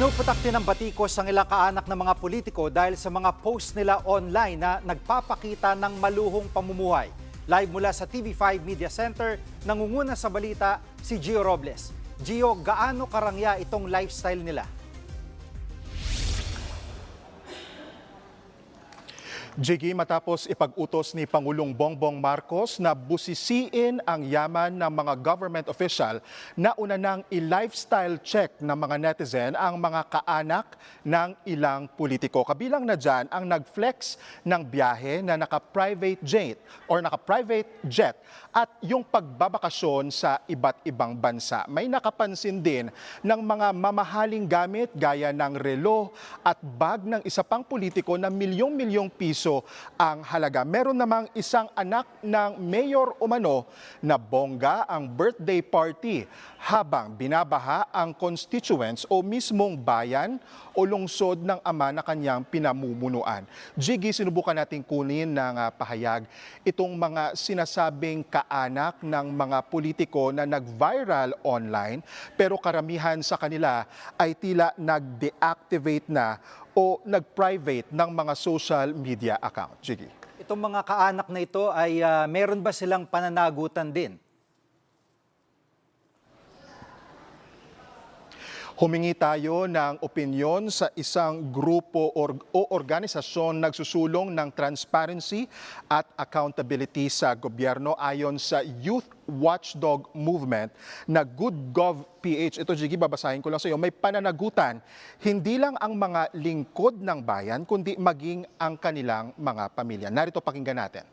Pinuputak din ng batikos ang ilang kaanak ng mga politiko dahil sa mga post nila online na nagpapakita ng maluhong pamumuhay. Live mula sa TV5 Media Center, nangunguna sa balita si Gio Robles. Gio, gaano karangya itong lifestyle nila? Jiggy, matapos ipag-utos ni Pangulong Bongbong Marcos na busisiin ang yaman ng mga government official na una nang i-lifestyle check ng mga netizen ang mga kaanak ng ilang politiko. Kabilang na dyan ang nag-flex ng biyahe na naka-private jet or naka-private jet at yung pagbabakasyon sa iba't ibang bansa. May nakapansin din ng mga mamahaling gamit gaya ng relo at bag ng isa pang politiko na milyong-milyong piso ang halaga. Meron namang isang anak ng mayor umano na bongga ang birthday party habang binabaha ang constituents o mismong bayan o lungsod ng ama na kanyang pinamumunuan. Jiggy, sinubukan nating kunin ng ah, pahayag itong mga sinasabing kaanak ng mga politiko na nag-viral online pero karamihan sa kanila ay tila nag-deactivate na o nag-private ng mga social media account. Jiggy. Itong mga kaanak na ito ay ah, meron ba silang pananagutan din? Humingi tayo ng opinyon sa isang grupo or, o organisasyon nagsusulong ng transparency at accountability sa gobyerno ayon sa Youth Watchdog Movement na Good Gov PH. Ito, Jiggy, babasahin ko lang sa iyo. May pananagutan, hindi lang ang mga lingkod ng bayan, kundi maging ang kanilang mga pamilya. Narito pakinggan natin.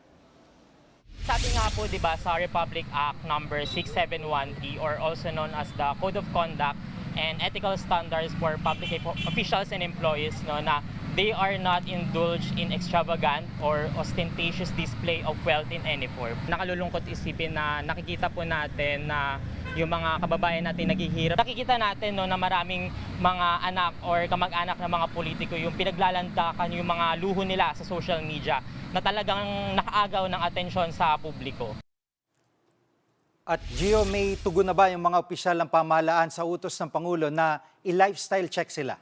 Sabi nga po, 'di ba, sa Republic Act number 6713 or also known as the Code of Conduct and Ethical Standards for Public Officials and Employees no na they are not indulged in extravagant or ostentatious display of wealth in any form. Nakalulungkot isipin na nakikita po natin na yung mga kababayan natin naghihirap. Nakikita natin no, na maraming mga anak or kamag-anak ng mga politiko yung pinaglalantakan yung mga luho nila sa social media na talagang nakaagaw ng atensyon sa publiko. At Gio, may tugon na ba yung mga opisyal ng pamahalaan sa utos ng Pangulo na i-lifestyle check sila?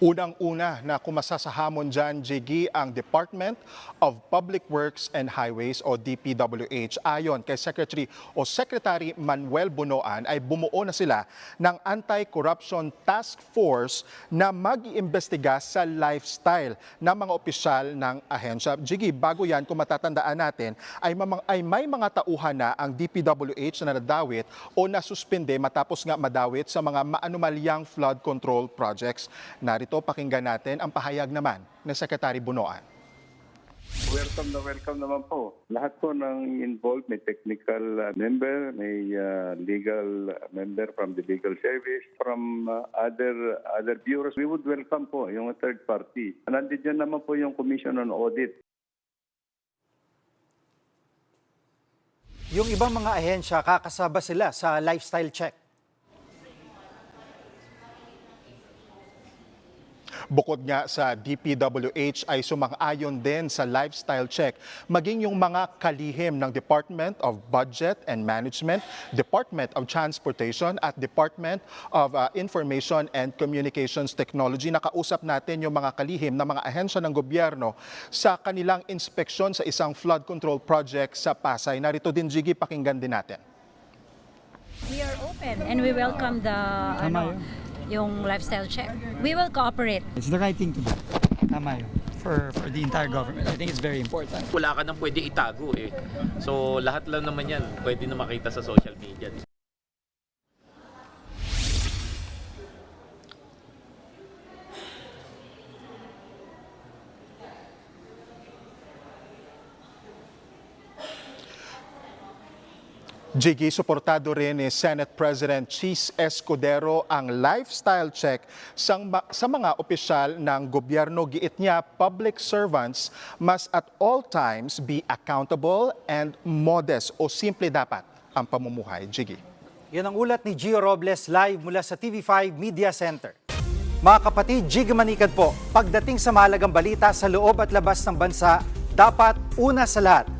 Unang-una na kumasa sa hamon dyan, JG, ang Department of Public Works and Highways o DPWH. Ayon kay Secretary o Secretary Manuel Bunoan ay bumuo na sila ng Anti-Corruption Task Force na mag-iimbestiga sa lifestyle ng mga opisyal ng ahensya. JG, bago yan, kung matatandaan natin, ay, mamang, ay may mga tauhan na ang DPWH na nadawit o nasuspende matapos nga madawit sa mga maanumalyang flood control projects. Narito pakinggan natin ang pahayag naman ng Secretary Bunoan. Welcome na welcome naman po. Lahat po ng involved, may technical uh, member, may uh, legal member from the legal service, from uh, other other bureaus. We would welcome po yung third party. Nandiyan naman po yung Commission on Audit. Yung ibang mga ahensya, kakasaba sila sa lifestyle check. Bukod nga sa DPWH ay sumang-ayon din sa lifestyle check maging yung mga kalihim ng Department of Budget and Management, Department of Transportation at Department of uh, Information and Communications Technology. Nakausap natin yung mga kalihim ng mga ahensya ng gobyerno sa kanilang inspeksyon sa isang flood control project sa Pasay. Narito din, Jiggy, pakinggan din natin. We are open and we welcome the ano, yung lifestyle check. We will cooperate. It's the right thing to do. Tama yun. For, for the entire government. I think it's very important. wala ka nang pwede itago eh. So lahat lang naman yan pwede na makita sa social media. Jiggy, suportado rin ni Senate President Cheese Escudero ang lifestyle check sa, mga opisyal ng gobyerno. Giit niya, public servants must at all times be accountable and modest o simple dapat ang pamumuhay. Jiggy. Yan ang ulat ni Gio Robles live mula sa TV5 Media Center. Mga kapatid, Jig Manikad po, pagdating sa mahalagang balita sa loob at labas ng bansa, dapat una sa lahat,